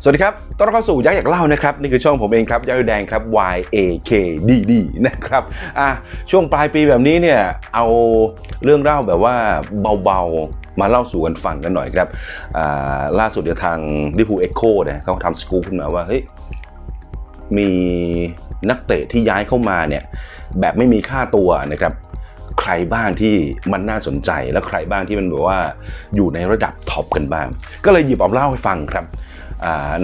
สวัสดีครับ ต้อนรับเข้าสู่ยักษ์อยากเล่านะครับ นี่คือช่องผมเองครับ ยักษ์แดงครับ Y A K D D นะครับ อะ ช่วงปลายปีแบบนี้เนี่ย เอาเรื่องเล่าแบบว่าเบาๆ มาเล่าสู่กันฟังกันหน่อยครับ อ่า ล่าสุดเดี๋ยวทางดิพูเอ็กโคเนี่ยเขาทำสกู๊ปขึ้นมาว่า เฮ้ย มีนักเตะที่ย้ายเข้ามาเนี่ย แบบไม่มีค่าตัวนะครับ ใครบ้างที่มันน่าสนใจ และใครบ้างที่มันแบบว่าอยู่ในระดับท็อปกันบ้าง ก็เลยหยิบเอาเล่าให้ฟังครับ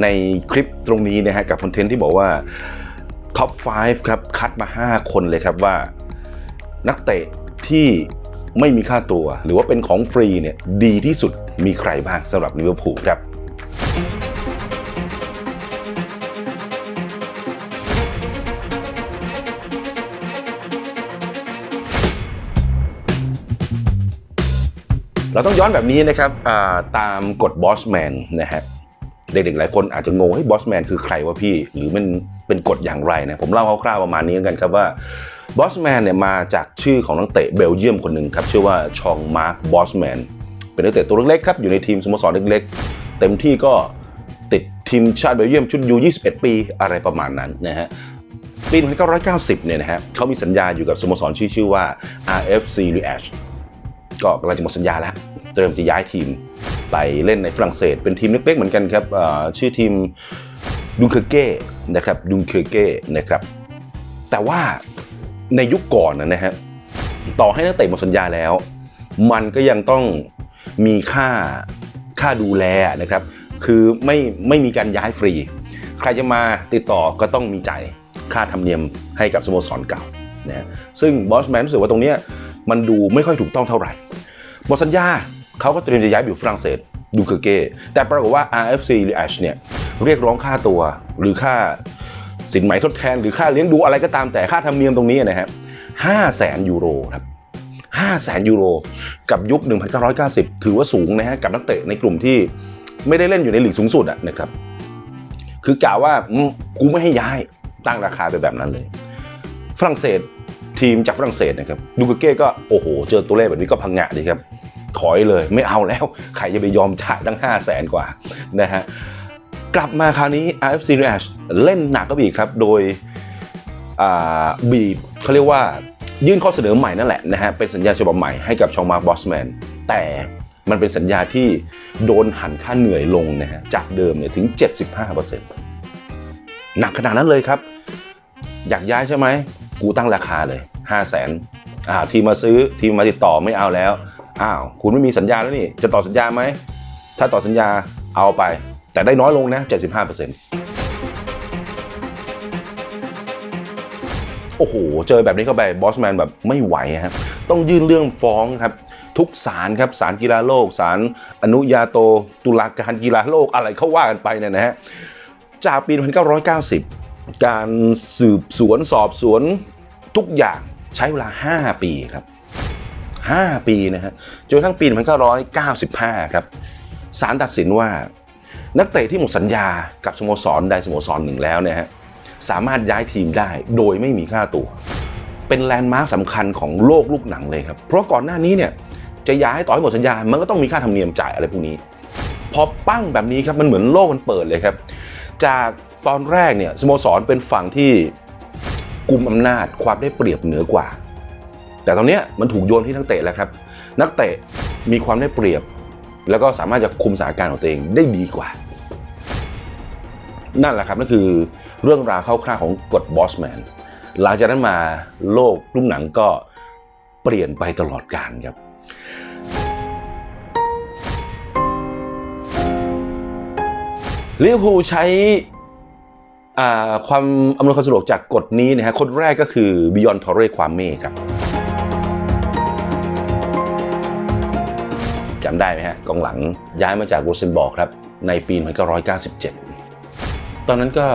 ในคลิปตรงนี้นะฮะกับคอนเทนต์ที่บอกว่าท็อป 5 ครับ คัดมา 5 คนเลยครับว่า นักเตะที่ไม่มีค่าตัว หรือว่าเป็นของฟรีเนี่ยดีที่สุดมีใครบ้างสำหรับลิเวอร์พูลครับ เราต้องย้อนแบบนี้นะครับตามกฎบอสแมนนะฮะเด็กๆหลายคนอาจจะงงให้บอสแมนคือใครวะพี่ หรือมันเป็นกฎอย่างไรนะผมเล่าคร่าวๆประมาณนี้กันครับว่าบอสแมนเนี่ยมาจากชื่อของนักเตะเบลเยียมคนหนึ่งครับชื่อว่าชองมาร์คบอสแมนเป็นนักเตะตัวเล็กๆครับอยู่ในทีมสโมสรเล็กๆ เต็มที่ก็ติดทีมชาติเบลเยียมชุดยู21 ปีอะไรประมาณนั้นนะฮะปี1990 เนี่ยนะฮะเขามีสัญญาอยู่กับสโมสรชื่อชื่อว่า RFC l i e g e ก็กำลังจะหมดสัญญาแล้วเตรียมจะย้ายทีมไปเล่นในฝรั่งเศส เป็นทีมเล็กๆเหมือนกันครับชื่อทีมดุงเคเก้นะครับดุงเคเก้นะครับแต่ว่าในยุคก่อนนะฮะต่อให้นักเตะหมดสัญญาแล้ว มันก็ยังต้องมีค่าค่าดูแลนะครับคือไม่ไม่มีการย้ายฟรี ใครจะมาติดต่อก็ต้องมีจ่ายค่าธรรมเนียมให้กับสโมสรเก่านะซึ่งบอสแมนรู้สึกว่าตรงนี้มันดูไม่ค่อยถูกต้องเท่าไหร่ หมดสัญญาเขาก็เตรียมจะย้ายไปอยู่ฝรั่งเศสดูเคอร์เก้แต่ปรากฏว่า RFC หรือ Ash เนี่ยเรียกร้องค่าตัวหรือค่าสินไหมทดแทน หรือค่าเลี้ยงดูอะไรก็ตามแต่ค่าธรรมเนียมตรงนี้นะฮะห้าแสนยูโรครับห้าแสนยูโร กับยุค 1990 ถือว่าสูงนะฮะกับนักเตะในกลุ่มที่ไม่ได้เล่นอยู่ในหลีกสูงสุดอะนะครับ คือกล่าวว่ากูไม่ให้ย้ายตั้งราคาไปแบบนั้นเลย ฝรั่งเศสทีมจากฝรั่งเศสนะครับดูกเก้ก็โอ้โห เจอตัวเลขแบบนี้ก็พังงะดีครับ ถอยเลย ไม่เอาแล้ว ใครจะไปยอมจ่ายตั้ง 5 0 0แสนกว่านะฮะกลับมาคราวนี้ RFC r a s h เล่นหนักก็บีครับ โดยบีบเขาเรียกว่ายื่นข้อเสนอใหม่นั่นแหละนะฮะเป็นสัญญาฉบับใหม่ให้กับชองมาบอสแมนแต่มันเป็นสัญญาที่โดนหันค่าเหนื่อยลงนะฮะจากเดิมเนี่ยถึง 75%หนักขนาดนั้นเลยครับ อยากย้ายใช่ไหม กูตั้งราคาเลย 5 0 0แสนทีมมาซื้อทีมมาติดต่อไม่เอาแล้ว อ้าวคุณไม่มีสัญญาแล้วนี่ จะต่อสัญญาไหม ถ้าต่อสัญญาเอาไป แต่ได้น้อยลงนะ 75%โอ้โห เจอแบบนี้เข้าไปบอสแมนแบบไม่ไหวครับต้องยื่นเรื่องฟ้องครับ ทุกศาลครับศาลกีฬาโลกศาลอนุญาโตตุลาการกีฬาโลกอะไรเขาว่ากันไปเนี่ยนะฮะจากปี 1990 การสืบสวนสอบสวนทุกอย่างใช้เวลา 5 ปีครับ 5 ปีนะฮะจนกระทั่งปี 1995 ครับศาลตัดสินว่า นักเตะที่หมดสัญญากับสโมสรใดสโมสรหนึ่งแล้วเนี่ยฮะสามารถย้ายทีมได้โดยไม่มีค่าตัว เป็นแลนด์มาร์คสำคัญของโลกลูกหนังเลยครับ เพราะก่อนหน้านี้เนี่ยจะย้ายต่อให้หมดสัญญา มันก็ต้องมีค่าธรรมเนียมจ่ายอะไรพวกนี้ พอปั้งแบบนี้ครับมันเหมือนโลกมันเปิดเลยครับ จากตอนแรกเนี่ยสโมสรเป็นฝั่งที่กุมอำนาจความได้เปรียบเหนือกว่า แต่ตอนนี้มันถูกโยนที่นักเตะแล้วครับ นักเตะมีความได้เปรียบ แล้วก็สามารถจะคุมสถานการณ์ของตัวเองได้ดีกว่า นั่นแหละครับนั่นคือเรื่องราวคร่าวๆของกฎบอสแมนหลังจากนั้นมาโลกรุ่มหนังก็เปลี่ยนไปตลอดกาลครับลิเวอร์พูลใช้ความอำนวยความสะดวกจากกฎนี้นะฮะคนแรกก็คือบิยอนทอร์เรความเม่ครับ จำได้ไหมฮะกองหลังย้ายมาจากโรเซนบอร์กครับในปี 1997 ตอนนั้นก็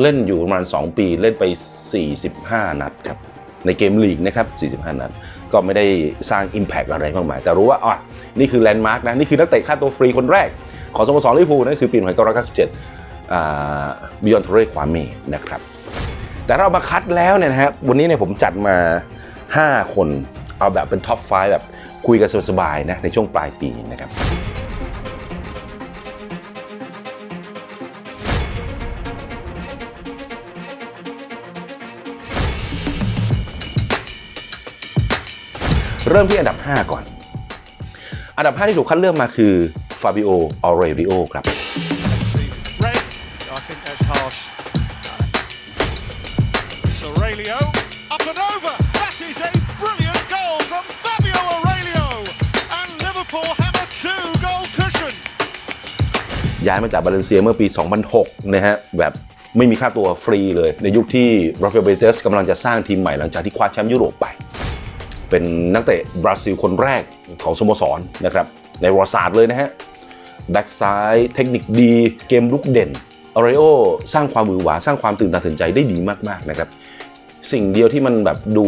เล่นอยู่ประมาณ 2 ปีเล่นไป 45 นัดครับ ในเกมลีกนะครับ 45 นัด ก็ไม่ได้สร้าง Impact อะไรมากมาย แต่รู้ว่าอ๋อนี่คือแลนด์มาร์กนะ นี่คือนักเตะค่าตัวฟรีคนแรก ของสโมสรลิเวอร์พูลนั่นคือปี 1997บิยอนทอร์เรความเม่นะครับ แต่เรามาคัดแล้วเนี่ยนะฮะวันนี้เนี่ยผมจัดมา 5 คนเอาแบบเป็นท็อป 5 แบบ คุยกันสบายๆนะในช่วงปลายปีนะครับเริ่มที่อันดับ 5 ก่อน อันดับ 5 ที่ถูกคัดเลือกมาคือฟาบิโอออเรริโอครับ ย้ายมาจากบาเลนเซียเมื่อปี 2006 นะฮะ แบบไม่มีค่าตัวฟรีเลย ในยุคที่ราฟาเอลเบเตสกำลังจะสร้างทีมใหม่หลังจากที่คว้าแชมป์ยุโรปไป เป็นนักเตะบราซิลคนแรกของสโมสรนะครับ ในวัติศาสตร์เลยนะฮะ แบ็กซ้าย เทคนิคดี เกมลุกเด่นออริโอสร้างความหวือหวาสร้างความตื่นตาตื่นใจได้ดีมากๆนะครับ สิ่งเดียวที่มันแบบดู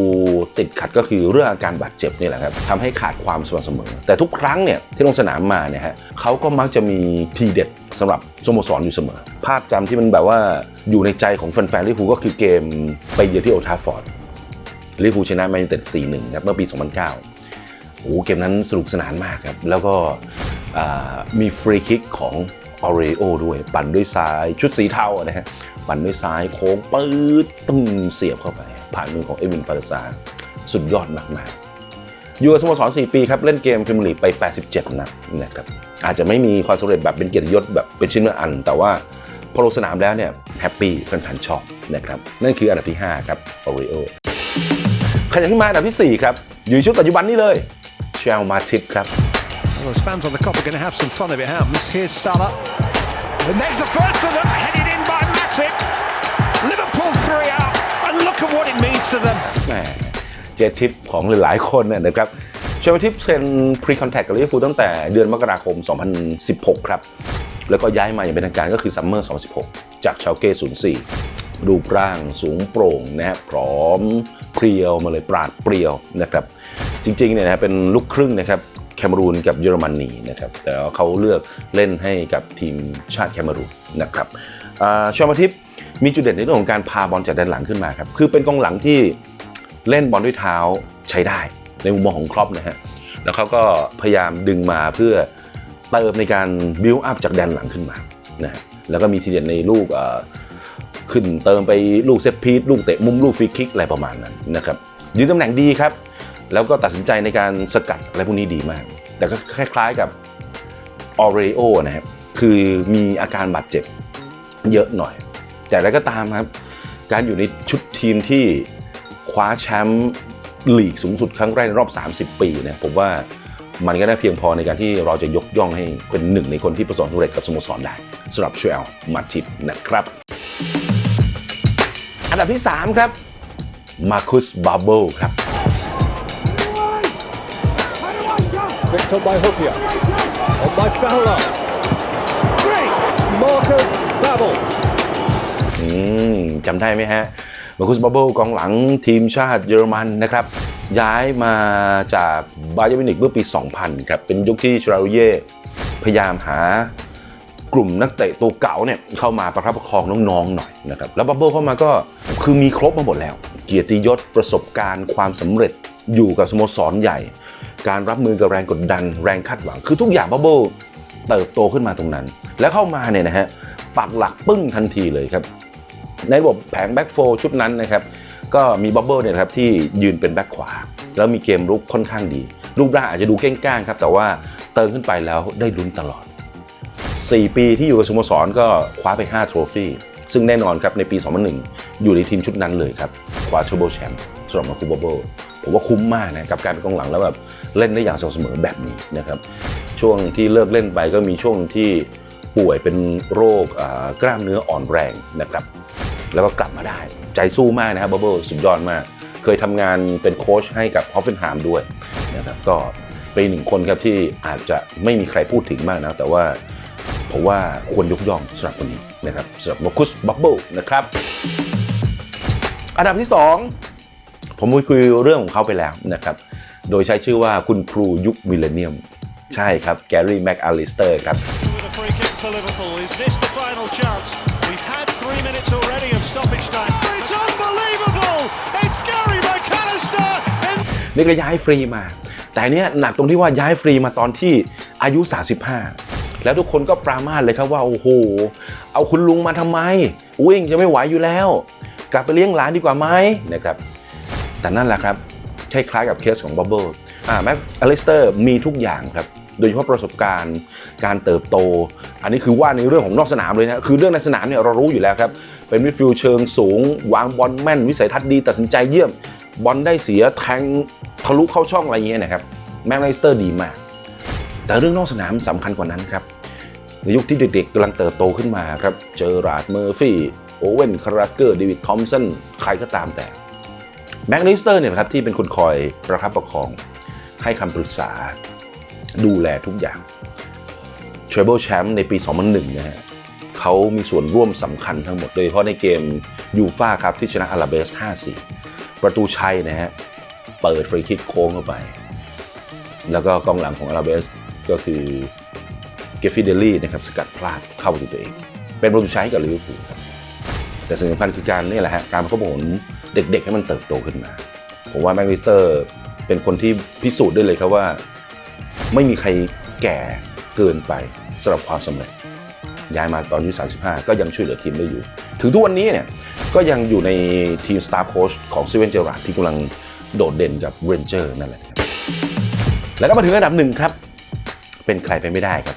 ติดขัดก็คือเรื่องอาการบาดเจ็บนี่แหละครับทำให้ขาดความสม่ำเสมอ แต่ทุกครั้งเนี่ยที่ลงสนามมาเนี่ยฮะเขาก็มักจะมีทีเด็ดสำหรับสโมสรอยู่เสมอ ภาพจำที่มันแบบว่าอยู่ในใจของแฟนๆลิเวอร์พูลก็คือเกมไปเยือนที่โอทาฟอร์ดลิเวอร์พูลชนะแมนยูเต็ด 4-1 ครับเมื่อปี 2009 โอ้โหเกมนั้นสนุกสนานมากครับ แล้วก็มีฟรีคิกของออเรโอด้วย ปั่นด้วยซ้ายชุดสีเทาอะนะฮะ ปั่นด้วยซ้ายโค้งปื๊ดตึ้งเสียบเข้าไป ผ่านมือของเอวินปาร์ซาสุดยอดมากๆอยู่กับสโมสร4ปีครับ เล่นเกมพรีเมียร์ลีกไป 87 นัดนะครับอาจจะไม่มีความสำเร็จแบบเป็นเกียรติยศแบบเป็นชิ้นเป็นอัน แต่ว่าพอลงสนามแล้วเนี่ยแฮปปี้แฟนๆชอบนะครับนั่นคืออันดับที่ 5 ครับออเรโอขยับขึ้นมาอันดับทีสี่4 ครับ อยู่ในชุดปัจจุบันนี้เลยเชลมาทิปครับ Well, as fans on the cop are going to have some fun if it happens. Here's Salah. And there's the first of them, it Liverpool three out, and look at what it means to them. แหมเจทิปของหลายๆคนเนี่ยนะครับเชลทิปเซ็นพรีคอนแทคกับลิเวอร์พูลตั้งแต่เดือนมกราคม 2016 ครับ แล้วก็ย้ายมาอย่างเป็นทางการก็คือซัมเมอร์ 2016 จากชาวเก้04 รูปร่างสูงโปร่งนะฮะพร้อมเพรียวมาเลยปราดเปรียวนะครับจริงๆเนี่ยนะเป็นลูกครึ่งนะครับแคเมรูนกับเยอรมนีนะครับแต่เขาเลือกเล่นให้กับทีมชาติแคเมรูนนะครับ ชอมาทิปมีจุดเด่นในเรื่องของการพาบอลจากด้านหลังขึ้นมาครับ คือเป็นกองหลังที่เล่นบอลด้วยเท้าใช้ได้ ในมุมมองของครอปนะฮะ แล้วเขาก็พยายามดึงมาเพื่อเติมในการบิวอัพจากแดนหลังขึ้นมานะฮะ แล้วก็มีทีเด็ดในลูกขึ้นเติมไปลูกเซตพีทลูกเตะมุมลูกฟรีคิกอะไรประมาณนั้นนะครับยืนตำแหน่งดีครับ แล้วก็ตัดสินใจในการสกัดอะไรพวกนี้ดีมาก แต่ก็คล้ายๆกับออเรโอนะครับคือมีอาการบาดเจ็บ เยอะหน่อย แต่อะไรก็ตามครับ การอยู่ในชุดทีมที่คว้าแชมป์ลีกสูงสุดครั้งแรกในรอบ 30 ปีเนี่ยผมว่ามันก็ได้เพียงพอในการที่เราจะยกย่องให้เป็นหนึ่งในคนที่ประสบความสำเร็จกับสโมสรได้สำหรับชเอลมาติปนะครับ อันดับที่ 3 ครับมาคุสบาโบครับ Picked up by Hookier. On by Fowler. Great! Marcus Babel. อืมจำได้ไหมฮะมาคุสบับเบิลกองหลังทีมชาติเยอรมันนะครับ ย้ายมาจากบาเยอร์มิวนิกเมื่อปี 2000 ครับ เป็นยุคที่ชราเย่พยายามหากลุ่มนักเตะตัวเก่าเนี่ยเข้ามาประคับประคองน้องๆหน่อยนะครับ แล้วบับเบิลเข้ามาก็คือมีครบมาหมดแล้ว เกียรติยศประสบการณ์ความสำเร็จอยู่กับสโมสรใหญ่ การรับมือกับแรงกดดัน แรงคาดหวัง คือทุกอย่างบับเบิลเติบโตขึ้นมาตรงนั้น แล้วเข้ามาเนี่ยนะฮะ ปักหลักปึ้งทันทีเลยครับ ในระบบแผงแบ็กโฟชุดนั้นนะครับ ก็มีบับเบิลเนี่ยครับที่ยืนเป็นแบ็กขวา แล้วมีเกมรุกค่อนข้างดี รูปร่างอาจจะดูเก้งก้างครับ แต่ว่าเติมขึ้นไปแล้วได้ลุ้นตลอด 4 ปีที่อยู่กับสโมสรก็คว้าไป 5 โทรฟี่ซึ่งแน่นอนครับในปี 2001 อยู่ในทีมชุดนั้นเลยครับคว้าทร b เบิลแชมป์สำหรับมาคูบับเบิลผมว่าคุ้มมากนะกับการเป็นกองหลังแล้วแบบเล่นได้อย่างสม่ำเสมอแบบนี้นะครับช่วงที่เลิกเล่นไปก็มีช่วงที่ ป่วยเป็นโรคกล้ามเนื้ออ่อนแรงนะครับ แล้วก็กลับมาได้ ใจสู้มากนะครับบับเบิลสุดยอดมาก เคยทำงานเป็นโค้ชให้กับฮอฟเฟนไฮม์ด้วยนะครับก็เป็นหนึ่งคนครับที่อาจจะไม่มีใครพูดถึงมากนะแต่ว่าผมว่าควรยกย่องสำหรับคนนี้นะครับสำหรับมคุสบับเบิลนะครับ อันดับที่ 2 ผมคุยเรื่องของเขาไปแล้วนะครับ โดยใช้ชื่อว่าคุณครูยุคมิเลนเนียม ใช่ครับ แกรี่แม็กอลิสเตอร์ครับ for Liverpool. Is this the final chance? We've had three minutes already of stoppage time. It's unbelievable! It's Gary McAllister! นี่ก็ย้ายฟรีมา แต่เนี้ยหนักตรงที่ว่าย้ายฟรีมาตอนที่อายุ 35 แล้วทุกคนก็ปรามาสเลยครับว่า โอ้โห เอาคุณลุงมาทำไม วิ่งจะไม่ไหวอยู่แล้ว กลับไปเลี้ยงหลานดีกว่าไหมนะครับ แต่นั่นแหละครับ คล้ายๆกับเคสของบับเบิลอ่าแม็กอลิสเตอร์มีทุกอย่างครับ โดยเฉพาะประสบการณ์ การเติบโต อันนี้คือว่าในเรื่องของนอกสนามเลยนะคือเรื่องในสนามเนี่ยเรารู้อยู่แล้วครับเป็นมิดฟิลด์เชิงสูง วางบอลแม่น วิสัยทัศน์ดีตัดสินใจเยี่ยม บอลได้เสียแทงทะลุเข้าช่องอะไรอย่างเงี้ยนะครับแม็กอลิสเตอร์ดีมาก แต่เรื่องนอกสนามสำคัญกว่านั้นครับในยุคที่เด็กๆกำลังเติบโตขึ้นมาครับเจอราดเมอร์ฟี่โอเวนคาราเกอร์เดวิดทอมสันใครก็ตามแต่แม็กลิสเตอร์เนี่ยครับที่เป็นคนคอยประคับประคองให้คำปรึกษา ดูแลทุกอย่างเทรเบิลแชมป์ในปี 2001 นะฮะเขามีส่วนร่วมสำคัญทั้งหมด โดยเฉพาะในเกมยูฟ่าครับที่ชนะอาราเบส 5-4 ประตูชัยนะฮะ เปิดฟรีคิกโค้งเข้าไป แล้วก็กองหลังของอาราเบสก็คือเกฟฟิเดลี่นะครับสกัดพลาดเข้าประตูตัวเอง เป็นประตูชัยให้กับลิเวอร์พูลครับแต่สิ่งสำคัญคือการนี่แหละฮะการประคบประหงมเด็กๆให้มันเติบโตขึ้นมา ผมว่าแม็กลิสเตอร์เป็นคนที่พิสูจน์ได้เลยครับว่า ไม่มีใครแก่เกินไปสำหรับความสำเร็จย้ายมาตอนอายุ 35 ก็ยังช่วยเหลือทีมได้อยู่ ถึงทุกวันนี้เนี่ยก็ยังอยู่ในทีมสตาฟโค้ชของซีเวนเจอราร์ดที่กำลังโดดเด่นกับเรนเจอร์นั่นแหละ แล้วก็มาถึงระดับหนึ่งครับ เป็นใครไปไม่ได้ครับ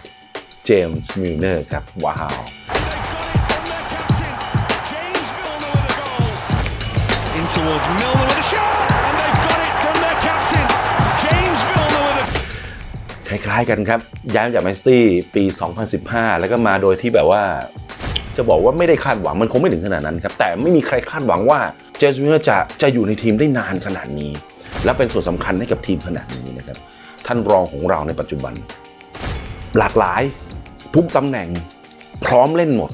เจมส์มิลเนอร์ครับ ว้าว In คล้ายๆกันครับ ย้ายมาจากแมนซิตี้ปี 2015 แล้วก็มาโดยที่แบบว่า จะบอกว่าไม่ได้คาดหวังมันคงไม่ถึงขนาดนั้นครับ แต่ไม่มีใครคาดหวังว่าเจสมิลเลอร์จะจะอยู่ในทีมได้นานขนาดนี้ และเป็นส่วนสำคัญให้กับทีมขนาดนี้นะครับ ท่านรองของเราในปัจจุบัน หลากหลายทุกตำแหน่งพร้อมเล่นหมด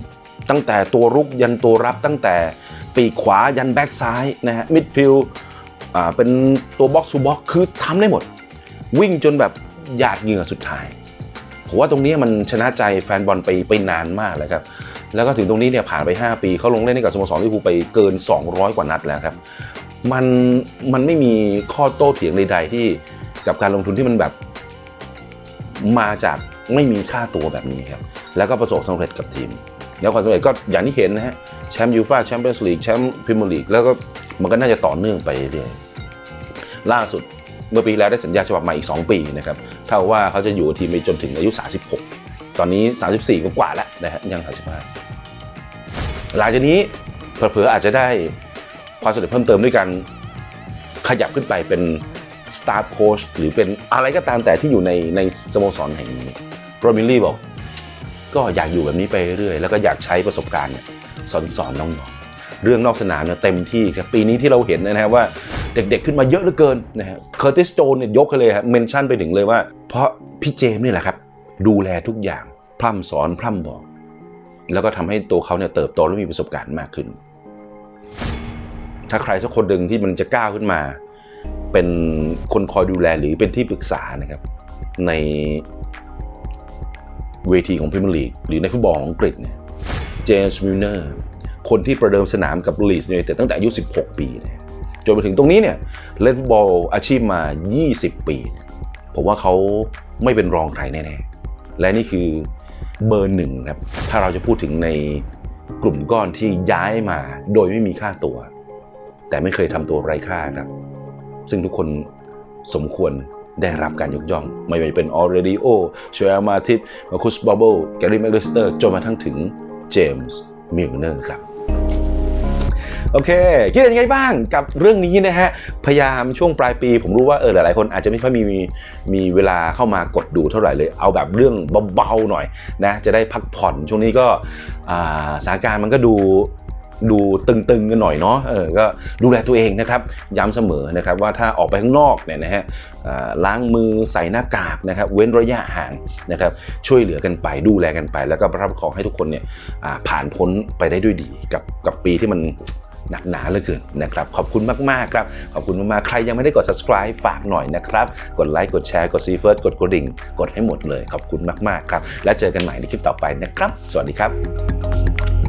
ตั้งแต่ตัวรุกยันตัวรับตั้งแต่ปีกขวายันแบ็กซ้ายนะฮะมิดฟิลด์เป็นตัวบ็อกซ์ทูบ็อกคือทำได้หมด วิ่งจนแบบ หยาดเหงื่อสุดท้ายผมว่าตรงนี้มันชนะใจแฟนบอลไปไปนานมากเลยครับแล้วก็ถึงตรงนี้เนี่ยผ่านไป 5 ปีเขาลงเล่นให้กับสโมสรลิเวอร์พูลไปเกิน 200 กว่านัดแล้วครับมันมันไม่มีข้อโต้เถียงใดๆที่กับการลงทุนที่มันแบบมาจากไม่มีค่าตัวแบบนี้ครับแล้วก็ประสบความสำเร็จกับทีม แล้วความสำเร็จก็อย่างที่เห็นนะฮะแชมป์ยูฟ่าแชมเปี้ยนส์ลีกแชมป์พรีเมียร์ลีกแล้วก็มันก็น่าจะต่อเนื่องไปเรื่อยล่าสุด เมื่อปีแล้วได้สัญญาฉบับใหม่อีก 2 ปีนะครับเท่าว่าเขาจะอยู่ทีมไปจนถึงอายุ 36 ตอนนี้ 34ก็กว่าแล้วนะฮะยัง 35 หลังจากนี้เผลอๆอาจจะได้ความสำเร็จเพิ่มเติมด้วยการขยับขึ้นไปเป็นสตาฟโค้ชหรือเป็นอะไรก็ตามแต่ที่อยู่ในในสโมสรแห่งนี้โรมิลลี่บอก ก็อยากอยู่แบบนี้ไปเรื่อยแล้วก็อยากใช้ประสบการณ์สอนสอนน้องๆเรื่องนอกสนามเนี่ยเต็มที่ครับปีนี้ที่เราเห็นนะครับว่า เด็กๆขึ้นมาเยอะเหลือเกินนะฮะเคอร์ติสโจนเนี่ยยกให้เลยครับเมนชั่นไปถึงเลยว่า เพราะพี่เจมส์นี่แหละครับ ดูแลทุกอย่างพร่ำสอนพร่ำบอก แล้วก็ทำให้ตัวเขาเนี่ยเติบโตและมีประสบการณ์มากขึ้น ถ้าใครสักคนหนึ่งที่มันจะก้าวขึ้นมา เป็นคนคอยดูแลหรือเป็นที่ปรึกษานะครับ ในเวทีของพรีเมียร์ลีกหรือในฟุตบอลของอังกฤษเนี่ยเจมส์มิลเนอร์คนที่ประเดิมสนามกับลีส์ยูไนเต็ดตั้งแต่อายุ 16 ปีเนี่ย จนมาถึงตรงนี้เนี่ยเล่นฟุตบอลอาชีพมา 20 ปี ผมว่าเขาไม่เป็นรองใครแน่ๆ และนี่คือเบอร์หนึ่งครับ ถ้าเราจะพูดถึงในกลุ่มก้อนที่ย้ายมาโดยไม่มีค่าตัว แต่ไม่เคยทำตัวไร้ค่าครับ ซึ่งทุกคนสมควรได้รับการยกย่อง ไม่ว่าจะเป็นออเรดิโอชเอลมาทิปมาคุสบับเบิลแกรี่แมคลิสเตอร์จนมาทั้งถึงเจมส์มิลเนอร์ครับ โอเคคิดยังไงบ้างกับเรื่องนี้นะฮะ พยายามช่วงปลายปี ผมรู้ว่าเออหลายๆ คนอาจจะไม่ค่อยมีมีมีเวลาเข้ามากดดูเท่าไหร่เลย เอาแบบเรื่องเบาๆหน่อยนะจะได้พักผ่อนช่วงนี้ก็สถานการณ์มันก็ดูดูตึงๆกันหน่อยเนาะเออก็ดูแลตัวเองนะครับ ย้ำเสมอนะครับว่าถ้าออกไปข้างนอกเนี่ยนะฮะล้างมือใส่หน้ากากนะครับ เว้นระยะห่างนะครับ ช่วยเหลือกันไปดูแลกันไป แล้วก็ประคับประคองให้ทุกคนเนี่ยผ่านพ้นไปได้ด้วยดีกับกับปีที่มัน หนักหนาเหลือเกินนะครับ ขอบคุณมากๆครับ ขอบคุณมากๆ ใครยังไม่ได้กด subscribe ฝากหน่อยนะครับ กดไลค์กดแชร์กดซีเฟิร์สกดกระดิ่ง กดให้หมดเลย ขอบคุณมากๆครับ แล้วเจอกันใหม่ในคลิปต่อไปนะครับ สวัสดีครับ